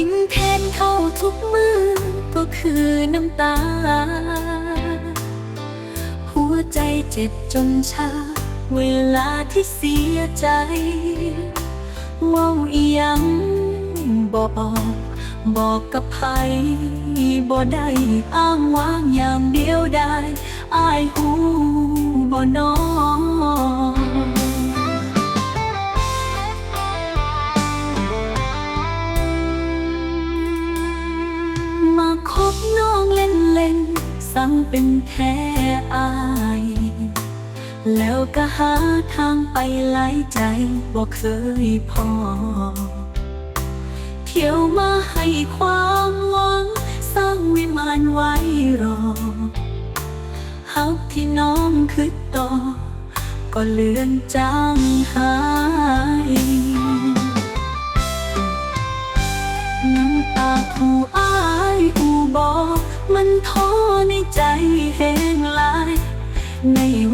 กินแทนเขาทุกมือก็คือน้ำตา หัวใจเจ็บจนชา เวลาที่เสียใจว้าอียังบอกบอกกับใครบ่ได้อ้างว้างอย่างเดียวได้ อายหูบ่น้อน สังเป็นแค่อาย แล้วก็หาทางไปไล่ใจบ่เคยพอ เที่ยวมาให้ความหวัง สร้างวิมานไว้รอฮักที่น้องคือต่อ ก็เลือนจางหาย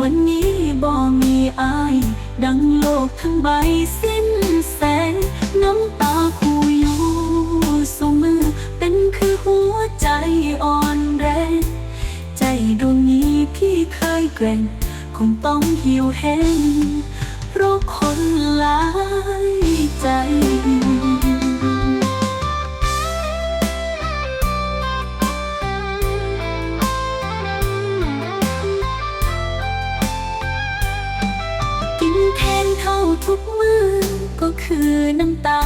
วันนี้บ่มีอาย ดังโลกทั้งใบสิ้นแสง น้ำตาคู่อยู่สมือ เป็นคือหัวใจอ่อนแรง ใจดวงนี้พี่เคยเกร่ง คงต้องหิวแห้งเพราะคนหลายใจ ทุกมือก็คือน้ำตา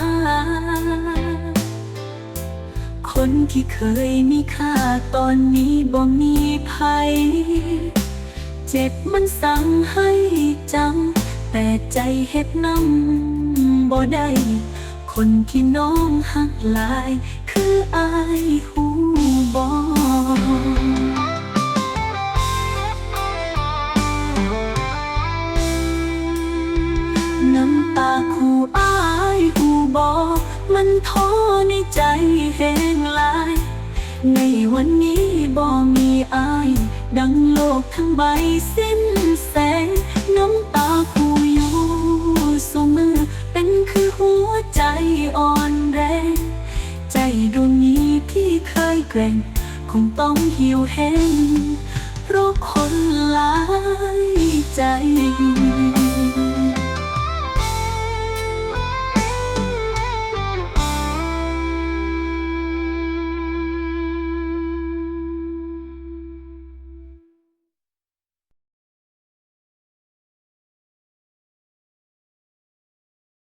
คนที่เคยมีค่าตอนนี้บ่มีภัย เจ็บมันสั่งให้จำแต่ใจเฮ็ดน้ำบ่ได้ คนที่น้องหักหลาย คืออายหูบ่ ท้อในใจแห้งลาย ในวันนี้บ่มีอาย ดังโลกทั้งใบสิ้นแสง น้ำตาคู่อยู่สมือ เป็นคือหัวใจอ่อนแรง ใจดวงนี้พี่เคยเกร่ง คงต้องหิวแห้งเพราะคนหลายใจ